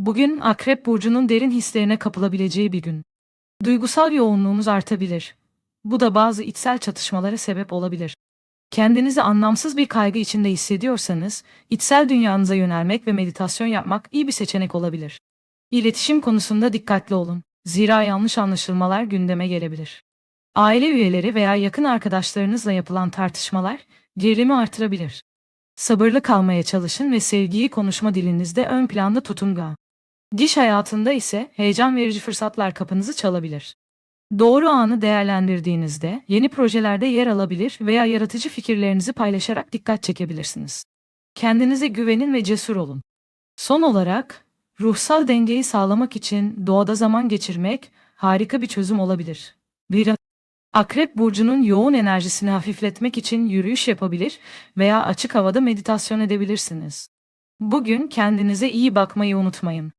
Bugün Akrep Burcu'nun derin hislerine kapılabileceği bir gün. Duygusal yoğunluğunuz artabilir. Bu da bazı içsel çatışmalara sebep olabilir. Kendinizi anlamsız bir kaygı içinde hissediyorsanız, içsel dünyanıza yönelmek ve meditasyon yapmak iyi bir seçenek olabilir. İletişim konusunda dikkatli olun. Zira yanlış anlaşılmalar gündeme gelebilir. Aile üyeleri veya yakın arkadaşlarınızla yapılan tartışmalar gerilimi artırabilir. Sabırlı kalmaya çalışın ve sevgiyi konuşma dilinizde ön planda tutun. Diş hayatında ise heyecan verici fırsatlar kapınızı çalabilir. Doğru anı değerlendirdiğinizde yeni projelerde yer alabilir veya yaratıcı fikirlerinizi paylaşarak dikkat çekebilirsiniz. Kendinize güvenin ve cesur olun. Son olarak, ruhsal dengeyi sağlamak için doğada zaman geçirmek harika bir çözüm olabilir. Bir Akrep burcunun yoğun enerjisini hafifletmek için yürüyüş yapabilir veya açık havada meditasyon edebilirsiniz. Bugün kendinize iyi bakmayı unutmayın.